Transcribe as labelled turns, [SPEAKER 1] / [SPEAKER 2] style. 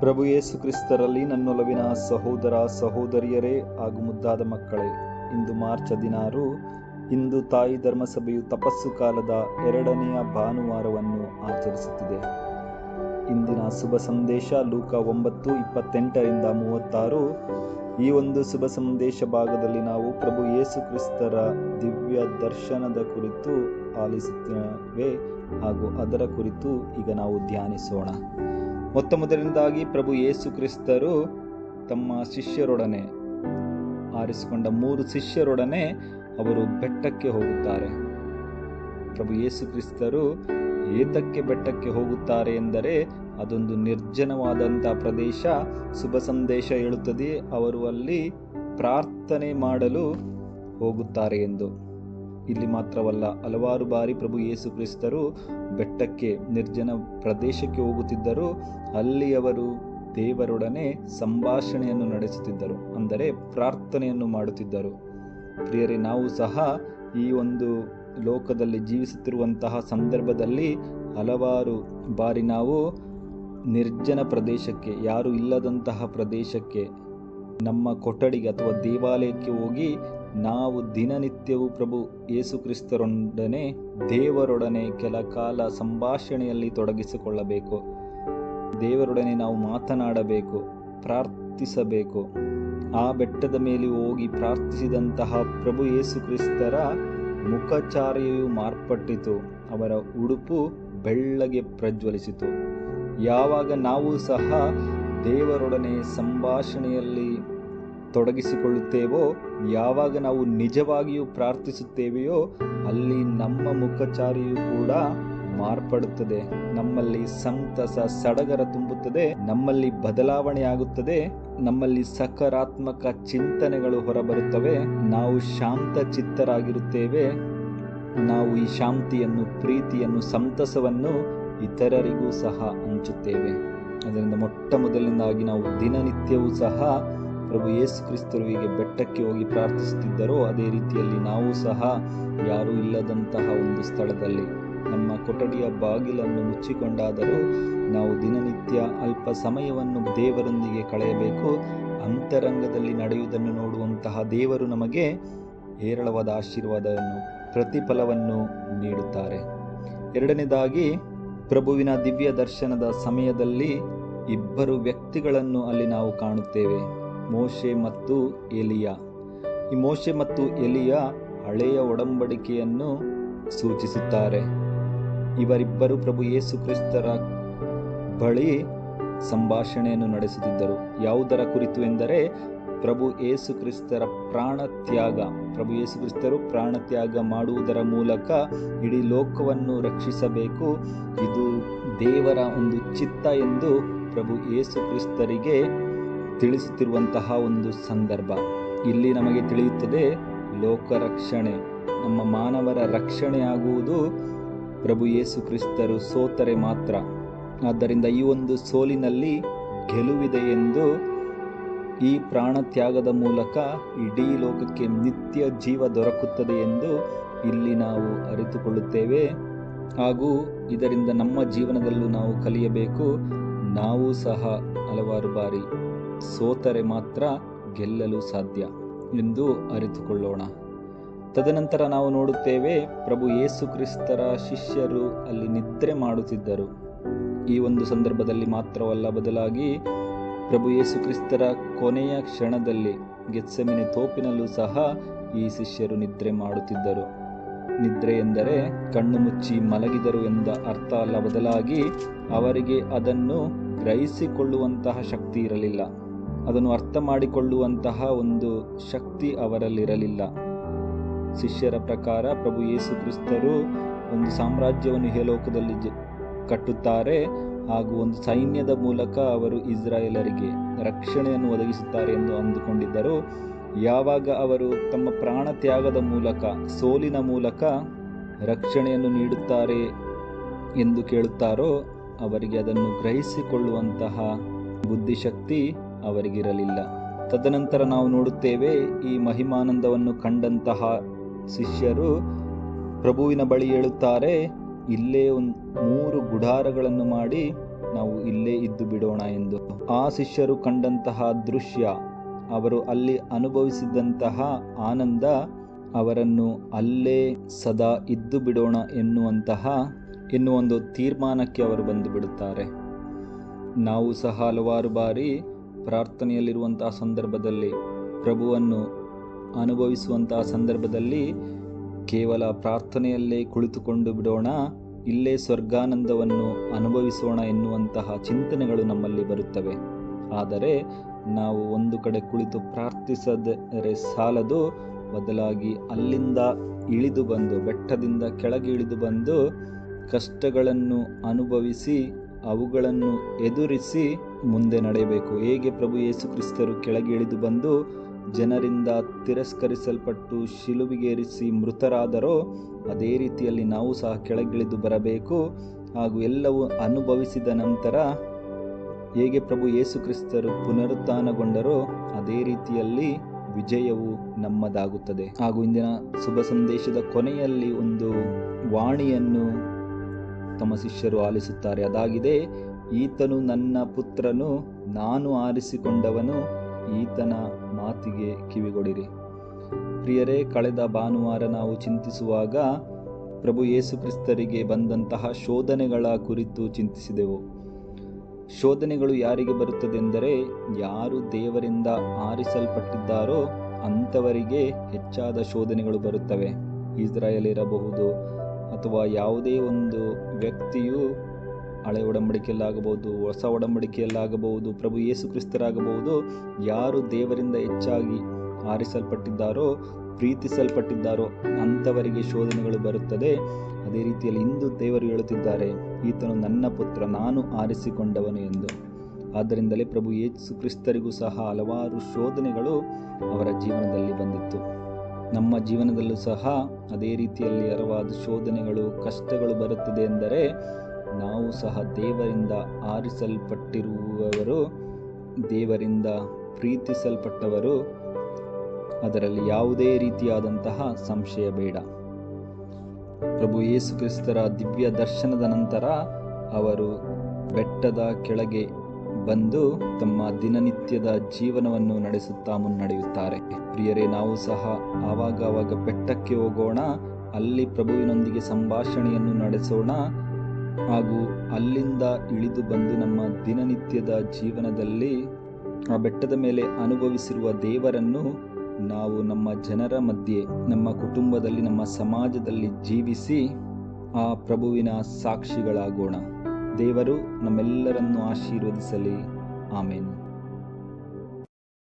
[SPEAKER 1] ಪ್ರಭು ಯೇಸು ಕ್ರಿಸ್ತರಲ್ಲಿ ನನ್ನೊಲವಿನ ಸಹೋದರ ಸಹೋದರಿಯರೇ ಹಾಗೂ ಮುದ್ದಾದ ಮಕ್ಕಳೇ, ಇಂದು ಮಾರ್ಚ್ ಹದಿನಾರು, ಇಂದು ತಾಯಿ ಧರ್ಮಸಭೆಯು ತಪಸ್ಸು ಕಾಲದ ಎರಡನೆಯ ಭಾನುವಾರವನ್ನು ಆಚರಿಸುತ್ತಿದೆ. ಇಂದಿನ ಶುಭ ಸಂದೇಶ ಲೂಕ ಒಂಬತ್ತು, ಇಪ್ಪತ್ತೆಂಟರಿಂದ ಮೂವತ್ತಾರು. ಈ ಒಂದು ಶುಭ ಸಂದೇಶ ಭಾಗದಲ್ಲಿ ನಾವು ಪ್ರಭು ಯೇಸು ಕ್ರಿಸ್ತರ ದಿವ್ಯ ದರ್ಶನದ ಕುರಿತು ಆಲಿಸುತ್ತೇವೆ ಹಾಗೂ ಅದರ ಕುರಿತು ಈಗ ನಾವು ಧ್ಯಾನಿಸೋಣ. ಮೊತ್ತ ಮೊದಲಿನದಾಗಿ ಪ್ರಭು ಯೇಸು ಕ್ರಿಸ್ತರು ತಮ್ಮ ಶಿಷ್ಯರೊಡನೆ ಆರಿಸಿಕೊಂಡ ಮೂರು ಶಿಷ್ಯರೊಡನೆ ಅವರು ಬೆಟ್ಟಕ್ಕೆ ಹೋಗುತ್ತಾರೆ. ಪ್ರಭು ಯೇಸು ಕ್ರಿಸ್ತರು ಏತಕ್ಕೆ ಬೆಟ್ಟಕ್ಕೆ ಹೋಗುತ್ತಾರೆ ಎಂದರೆ ಅದೊಂದು ನಿರ್ಜನವಾದಂಥ ಪ್ರದೇಶ. ಶುಭ ಸಂದೇಶ ಹೇಳುತ್ತದೆ, ಅವರು ಅಲ್ಲಿ ಪ್ರಾರ್ಥನೆ ಮಾಡಲು ಹೋಗುತ್ತಾರೆ ಎಂದು. ಇಲ್ಲಿ ಮಾತ್ರವಲ್ಲ ಹಲವಾರು ಬಾರಿ ಪ್ರಭು ಯೇಸು ಕ್ರಿಸ್ತರು ಬೆಟ್ಟಕ್ಕೆ, ನಿರ್ಜನ ಪ್ರದೇಶಕ್ಕೆ ಹೋಗುತ್ತಿದ್ದರು. ಅಲ್ಲಿ ಅವರು ದೇವರೊಡನೆ ಸಂಭಾಷಣೆಯನ್ನು ನಡೆಸುತ್ತಿದ್ದರು, ಅಂದರೆ ಪ್ರಾರ್ಥನೆಯನ್ನು ಮಾಡುತ್ತಿದ್ದರು. ಪ್ರಿಯರೇ, ನಾವು ಸಹ ಈ ಒಂದು ಲೋಕದಲ್ಲಿ ಜೀವಿಸುತ್ತಿರುವಂತಹ ಸಂದರ್ಭದಲ್ಲಿ ಹಲವಾರು ಬಾರಿ ನಾವು ನಿರ್ಜನ ಪ್ರದೇಶಕ್ಕೆ, ಯಾರು ಇಲ್ಲದಂತಹ ಪ್ರದೇಶಕ್ಕೆ, ನಮ್ಮ ಕೊಠಡಿಗೆ ಅಥವಾ ದೇವಾಲಯಕ್ಕೆ ಹೋಗಿ ನಾವು ದಿನನಿತ್ಯವೂ ಪ್ರಭು ಯೇಸುಕ್ರಿಸ್ತರೊಡನೆ ದೇವರೊಡನೆ ಕೆಲ ಕಾಲ ಸಂಭಾಷಣೆಯಲ್ಲಿ ತೊಡಗಿಸಿಕೊಳ್ಳಬೇಕು. ದೇವರೊಡನೆ ನಾವು ಮಾತನಾಡಬೇಕು, ಪ್ರಾರ್ಥಿಸಬೇಕು. ಆ ಬೆಟ್ಟದ ಮೇಲೆ ಹೋಗಿ ಪ್ರಾರ್ಥಿಸಿದಂತಹ ಪ್ರಭು ಯೇಸುಕ್ರಿಸ್ತರ ಮುಖಚಾರಿಯು ಮಾರ್ಪಟ್ಟಿತು. ಅವರ ಉಡುಪು ಬೆಳ್ಳಗೆ ಪ್ರಜ್ವಲಿಸಿತು. ಯಾವಾಗ ನಾವು ಸಹ ದೇವರೊಡನೆ ಸಂಭಾಷಣೆಯಲ್ಲಿ ತೊಡಗಿಸಿಕೊಳ್ಳುತ್ತೇವೋ, ಯಾವಾಗ ನಾವು ನಿಜವಾಗಿಯೂ ಪ್ರಾರ್ಥಿಸುತ್ತೇವೆಯೋ, ಅಲ್ಲಿ ನಮ್ಮ ಮುಖಚಾರಿಯು ಕೂಡ ಮಾರ್ಪಡುತ್ತದೆ. ನಮ್ಮಲ್ಲಿ ಸಂತಸ, ಸಡಗರ ತುಂಬುತ್ತದೆ. ನಮ್ಮಲ್ಲಿ ಬದಲಾವಣೆ ಆಗುತ್ತದೆ. ನಮ್ಮಲ್ಲಿ ಸಕಾರಾತ್ಮಕ ಚಿಂತನೆಗಳು ಹೊರಬರುತ್ತವೆ. ನಾವು ಶಾಂತ ಚಿತ್ತರಾಗಿರುತ್ತೇವೆ. ನಾವು ಈ ಶಾಂತಿಯನ್ನು, ಪ್ರೀತಿಯನ್ನು, ಸಂತಸವನ್ನು ಇತರರಿಗೂ ಸಹ ಹಂಚುತ್ತೇವೆ. ಅದರಿಂದ ಮೊಟ್ಟ ಮೊದಲಿನಿಂದಾಗಿ ನಾವು ದಿನನಿತ್ಯವೂ ಸಹ ಪ್ರಭು ಯೇಸು ಕ್ರಿಸ್ತರಿಗೆ ಬೆಟ್ಟಕ್ಕೆ ಹೋಗಿ ಪ್ರಾರ್ಥಿಸುತ್ತಿದ್ದರೋ, ಅದೇ ರೀತಿಯಲ್ಲಿ ನಾವು ಸಹ ಯಾರೂ ಇಲ್ಲದಂತಹ ಒಂದು ಸ್ಥಳದಲ್ಲಿ. ನಮ್ಮ ಕೊಠಡಿಯ ಬಾಗಿಲನ್ನು ಮುಚ್ಚಿಕೊಂಡಾದರೂ ನಾವು ದಿನನಿತ್ಯ ಅಲ್ಪ ಸಮಯವನ್ನು ದೇವರೊಂದಿಗೆ ಕಳೆಯಬೇಕು. ಅಂತರಂಗದಲ್ಲಿ ನಡೆಯುವುದನ್ನು ನೋಡುವಂತಹ ದೇವರು ನಮಗೆ ಹೇರಳವಾದ ಆಶೀರ್ವಾದವನ್ನು, ಪ್ರತಿಫಲವನ್ನು ನೀಡುತ್ತಾರೆ. ಎರಡನೇದಾಗಿ, ಪ್ರಭುವಿನ ದಿವ್ಯ ದರ್ಶನದ ಸಮಯದಲ್ಲಿ ಇಬ್ಬರು ವ್ಯಕ್ತಿಗಳನ್ನು ಅಲ್ಲಿ ನಾವು ಕಾಣುತ್ತೇವೆ. ಮೋಶೆ ಮತ್ತು ಎಲಿಯ. ಈ ಮೋಶೆ ಮತ್ತು ಎಲಿಯ ಹಳೆಯ ಒಡಂಬಡಿಕೆಯನ್ನು ಸೂಚಿಸುತ್ತಾರೆ. ಇವರಿಬ್ಬರು ಪ್ರಭು ಯೇಸು ಕ್ರಿಸ್ತರ ಬಳಿ ಸಂಭಾಷಣೆಯನ್ನು ನಡೆಸುತ್ತಿದ್ದರು. ಯಾವುದರ ಕುರಿತು ಎಂದರೆ, ಪ್ರಭು ಯೇಸು ಕ್ರಿಸ್ತರ ಪ್ರಾಣತ್ಯಾಗ. ಪ್ರಭು ಯೇಸು ಕ್ರಿಸ್ತರು ಪ್ರಾಣ ತ್ಯಾಗ ಮಾಡುವುದರ ಮೂಲಕ ಇಡೀ ಲೋಕವನ್ನು ರಕ್ಷಿಸಬೇಕು. ಇದು ದೇವರ ಒಂದು ಚಿತ್ತ ಎಂದು ಪ್ರಭು ಯೇಸು ಕ್ರಿಸ್ತರಿಗೆ ತಿಳಿಸುತ್ತಿರುವಂತಹ ಒಂದು ಸಂದರ್ಭ. ಇಲ್ಲಿ ನಮಗೆ ತಿಳಿಯುತ್ತದೆ, ಲೋಕ ರಕ್ಷಣೆ. ನಮ್ಮ ಮಾನವರ ರಕ್ಷಣೆ ಆಗುವುದು ಪ್ರಭು ಯೇಸು ಕ್ರಿಸ್ತರು ಸೋತರೆ ಮಾತ್ರ. ಆದ್ದರಿಂದ ಈ ಒಂದು ಸೋಲಿನಲ್ಲಿ ಗೆಲುವಿದೆ ಎಂದು ಈ ಪ್ರಾಣ ತ್ಯಾಗದ ಮೂಲಕ ಇಡೀ ಲೋಕಕ್ಕೆ ನಿತ್ಯ ಜೀವ ದೊರಕುತ್ತದೆ ಎಂದು ಇಲ್ಲಿ ನಾವು ಅರಿತುಕೊಳ್ಳುತ್ತೇವೆ. ಹಾಗೂ ಇದರಿಂದ ನಮ್ಮ ಜೀವನದಲ್ಲೂ ನಾವು ಕಲಿಯಬೇಕು. ನಾವು ಸಹ ಹಲವಾರು ಬಾರಿ ಸೋತರೆ ಮಾತ್ರ ಗೆಲ್ಲಲು ಸಾಧ್ಯ ಎಂದು ಅರಿತುಕೊಳ್ಳೋಣ. ತದನಂತರ ನಾವು ನೋಡುತ್ತೇವೆ ಪ್ರಭು ಯೇಸು ಕ್ರಿಸ್ತರ ಶಿಷ್ಯರು ಅಲ್ಲಿ ನಿದ್ರೆ ಮಾಡುತ್ತಿದ್ದರು. ಈ ಒಂದು ಸಂದರ್ಭದಲ್ಲಿ ಮಾತ್ರವಲ್ಲ, ಬದಲಾಗಿ ಪ್ರಭು ಯೇಸು ಕ್ರಿಸ್ತರ ಕೊನೆಯ ಕ್ಷಣದಲ್ಲಿ ಗೆತ್ಸೆಮೆನೆ ತೋಪಿನಲ್ಲೂ ಸಹ ಈ ಶಿಷ್ಯರು ನಿದ್ರೆ ಮಾಡುತ್ತಿದ್ದರು. ನಿದ್ರೆ ಎಂದರೆ ಕಣ್ಣು ಮುಚ್ಚಿ ಮಲಗಿದರು ಎಂದ ಅರ್ಥ ಅಲ್ಲ, ಬದಲಾಗಿ ಅವರಿಗೆ ಅದನ್ನು ಗ್ರಹಿಸಿಕೊಳ್ಳುವಂತಹ ಶಕ್ತಿ ಇರಲಿಲ್ಲ. ಅದನ್ನು ಅರ್ಥ ಮಾಡಿಕೊಳ್ಳುವಂತಹ ಒಂದು ಶಕ್ತಿ ಅವರಲ್ಲಿರಲಿಲ್ಲ. ಶಿಷ್ಯರ ಪ್ರಕಾರ ಪ್ರಭು ಯೇಸು ಕ್ರಿಸ್ತರು ಒಂದು ಸಾಮ್ರಾಜ್ಯವನ್ನು ಹೇಲೋಕದಲ್ಲಿ ಕಟ್ಟುತ್ತಾರೆ ಹಾಗೂ ಒಂದು ಸೈನ್ಯದ ಮೂಲಕ ಅವರು ಇಸ್ರಾಯೇಲರಿಗೆ ರಕ್ಷಣೆಯನ್ನು ಒದಗಿಸುತ್ತಾರೆ ಎಂದು ಅಂದುಕೊಂಡಿದ್ದರು. ಯಾವಾಗ ಅವರು ತಮ್ಮ ಪ್ರಾಣ ತ್ಯಾಗದ ಮೂಲಕ, ಸೋಲಿನ ಮೂಲಕ ರಕ್ಷಣೆಯನ್ನು ನೀಡುತ್ತಾರೆ ಎಂದು ಕೇಳುತ್ತಾರೋ ಅವರಿಗೆ ಅದನ್ನು ಗ್ರಹಿಸಿಕೊಳ್ಳುವಂತಹ ಬುದ್ಧಿಶಕ್ತಿ ಅವರಿಗಿರಲಿಲ್ಲ. ತದನಂತರ ನಾವು ನೋಡುತ್ತೇವೆ, ಈ ಮಹಿಮಾನಂದವನ್ನು ಕಂಡಂತಹ ಶಿಷ್ಯರು ಪ್ರಭುವಿನ ಬಳಿ ಹೇಳುತ್ತಾರೆ, ಇಲ್ಲೇ ಒಂದು ಮೂರು ಗುಡಾರಗಳನ್ನು ಮಾಡಿ ನಾವು ಇಲ್ಲೇ ಇದ್ದು ಬಿಡೋಣ ಎಂದು. ಆ ಶಿಷ್ಯರು ಕಂಡಂತಹ ದೃಶ್ಯ, ಅವರು ಅಲ್ಲಿ ಅನುಭವಿಸಿದಂತಹ ಆನಂದ, ಅವರನ್ನು ಅಲ್ಲೇ ಸದಾ ಇದ್ದು ಬಿಡೋಣ ಎನ್ನುವಂತಹ ಎನ್ನುವ ಒಂದು ತೀರ್ಮಾನಕ್ಕೆ ಅವರು ಬಂದು ಬಿಡುತ್ತಾರೆ. ನಾವು ಸಹ ಹಲವಾರು ಬಾರಿ ಪ್ರಾರ್ಥನೆಯಲ್ಲಿರುವಂತಹ ಸಂದರ್ಭದಲ್ಲಿ, ಪ್ರಭುವನ್ನು ಅನುಭವಿಸುವಂತಹ ಸಂದರ್ಭದಲ್ಲಿ ಕೇವಲ ಪ್ರಾರ್ಥನೆಯಲ್ಲೇ ಕುಳಿತುಕೊಂಡು ಬಿಡೋಣ, ಇಲ್ಲೇ ಸ್ವರ್ಗಾನಂದವನ್ನು ಅನುಭವಿಸೋಣ ಎನ್ನುವಂತಹ ಚಿಂತನೆಗಳು ನಮ್ಮಲ್ಲಿ ಬರುತ್ತವೆ. ಆದರೆ ನಾವು ಒಂದು ಕಡೆ ಕುಳಿತು ಪ್ರಾರ್ಥಿಸದರೆ ಸಾಲದು, ಬದಲಾಗಿ ಅಲ್ಲಿಂದ ಇಳಿದು ಬಂದು, ಬೆಟ್ಟದಿಂದ ಕೆಳಗೆ ಇಳಿದು ಬಂದು ಕಷ್ಟಗಳನ್ನು ಅನುಭವಿಸಿ, ಅವುಗಳನ್ನು ಎದುರಿಸಿ ಮುಂದೆ ನಡೆಯಬೇಕು. ಹೇಗೆ ಪ್ರಭು ಯೇಸು ಕ್ರಿಸ್ತರು ಕೆಳಗೆ ಇಳಿದು ಬಂದು ಜನರಿಂದ ತಿರಸ್ಕರಿಸಲ್ಪಟ್ಟು ಶಿಲುಬಿಗೇರಿಸಿ ಮೃತರಾದರೋ, ಅದೇ ರೀತಿಯಲ್ಲಿ ನಾವು ಸಹ ಕೆಳಗಿಳಿದು ಬರಬೇಕು. ಹಾಗೂ ಎಲ್ಲವೂ ಅನುಭವಿಸಿದ ನಂತರ ಹೇಗೆ ಪ್ರಭು ಯೇಸು ಕ್ರಿಸ್ತರು ಪುನರುತ್ಥಾನಗೊಂಡರೋ, ಅದೇ ರೀತಿಯಲ್ಲಿ ವಿಜಯವು ನಮ್ಮದಾಗುತ್ತದೆ. ಹಾಗೂ ಇಂದಿನ ಶುಭ ಸಂದೇಶದ ಕೊನೆಯಲ್ಲಿ ಒಂದು ವಾಣಿಯನ್ನು ತಮ್ಮ ಶಿಷ್ಯರು ಆಲಿಸುತ್ತಾರೆ. ಅದಾಗಿದೆ, ಈತನು ನನ್ನ ಪುತ್ರನು, ನಾನು ಆರಿಸಿಕೊಂಡವನು, ಈತನ ಮಾತಿಗೆ ಕಿವಿಗೊಡಿರಿ. ಪ್ರಿಯರೇ, ಕಳೆದ ಭಾನುವಾರ ನಾವು ಚಿಂತಿಸುವಾಗ ಪ್ರಭು ಯೇಸು ಕ್ರಿಸ್ತರಿಗೆ ಬಂದಂತಹ ಶೋಧನೆಗಳ ಕುರಿತು ಚಿಂತಿಸಿದೆವು. ಶೋಧನೆಗಳು ಯಾರಿಗೆ ಬರುತ್ತದೆಂದರೆ, ಯಾರು ದೇವರಿಂದ ಆರಿಸಲ್ಪಟ್ಟಿದ್ದಾರೋ ಅಂಥವರಿಗೆ ಹೆಚ್ಚಾದ ಶೋಧನೆಗಳು ಬರುತ್ತವೆ. ಇಸ್ರಾಯೇಲ್ ಇರಬಹುದು ಅಥವಾ ಯಾವುದೇ ಒಂದು ವ್ಯಕ್ತಿಯು ಹಳೆ ಒಡಂಬಡಿಕೆಯಲ್ಲಾಗಬಹುದು, ಹೊಸ ಒಡಂಬಡಿಕೆಯಲ್ಲಾಗಬಹುದು, ಪ್ರಭು ಯೇಸು ಕ್ರಿಸ್ತರಾಗಬಹುದು, ಯಾರು ದೇವರಿಂದ ಹೆಚ್ಚಾಗಿ ಆರಿಸಲ್ಪಟ್ಟಿದ್ದಾರೋ, ಪ್ರೀತಿಸಲ್ಪಟ್ಟಿದ್ದಾರೋ ಅಂಥವರಿಗೆ ಶೋಧನೆಗಳು ಬರುತ್ತದೆ. ಅದೇ ರೀತಿಯಲ್ಲಿ ಇಂದು ದೇವರು ಹೇಳುತ್ತಿದ್ದಾರೆ, ಈತನು ನನ್ನ ಪುತ್ರ, ನಾನು ಆರಿಸಿಕೊಂಡವನು ಎಂದು. ಆದ್ದರಿಂದಲೇ ಪ್ರಭು ಯೇಸು ಕ್ರಿಸ್ತರಿಗೂ ಸಹ ಹಲವಾರು ಶೋಧನೆಗಳು ಅವರ ಜೀವನದಲ್ಲಿ ಬಂದಿತ್ತು. ನಮ್ಮ ಜೀವನದಲ್ಲೂ ಸಹ ಅದೇ ರೀತಿಯಲ್ಲಿ ಹಲವಾದ ಶೋಧನೆಗಳು, ಕಷ್ಟಗಳು ಬರುತ್ತದೆ ಎಂದರೆ ನಾವು ಸಹ ದೇವರಿಂದ ಆರಿಸಲ್ಪಟ್ಟಿರುವವರು, ದೇವರಿಂದ ಪ್ರೀತಿಸಲ್ಪಟ್ಟವರು. ಅದರಲ್ಲಿ ಯಾವುದೇ ರೀತಿಯಾದಂತಹ ಸಂಶಯ ಬೇಡ. ಪ್ರಭು ಯೇಸು ಕ್ರಿಸ್ತರ ದಿವ್ಯ ದರ್ಶನದ ನಂತರ ಅವರು ಬೆಟ್ಟದ ಕೆಳಗೆ ಬಂದು ತಮ್ಮ ದಿನನಿತ್ಯದ ಜೀವನವನ್ನು ನಡೆಸುತ್ತಾ ಮುನ್ನಡೆಯುತ್ತಾರೆ. ಪ್ರಿಯರೇ, ನಾವು ಸಹ ಆವಾಗವಾಗ ಆವಾಗ ಬೆಟ್ಟಕ್ಕೆ ಹೋಗೋಣ, ಅಲ್ಲಿ ಪ್ರಭುವಿನೊಂದಿಗೆ ಸಂಭಾಷಣೆಯನ್ನು ನಡೆಸೋಣ ಹಾಗೂ ಅಲ್ಲಿಂದ ಇಳಿದು ಬಂದು ನಮ್ಮ ದಿನನಿತ್ಯದ ಜೀವನದಲ್ಲಿ ಆ ಬೆಟ್ಟದ ಮೇಲೆ ಅನುಭವಿಸಿರುವ ದೇವರನ್ನು ನಾವು ನಮ್ಮ ಜನರ ಮಧ್ಯೆ, ನಮ್ಮ ಕುಟುಂಬದಲ್ಲಿ, ನಮ್ಮ ಸಮಾಜದಲ್ಲಿ ಜೀವಿಸಿ ಆ ಪ್ರಭುವಿನ ಸಾಕ್ಷಿಗಳಾಗೋಣ. ದೇವರು ನಮ್ಮೆಲ್ಲರನ್ನು ಆಶೀರ್ವದಿಸಲಿ. ಆಮೇನ್.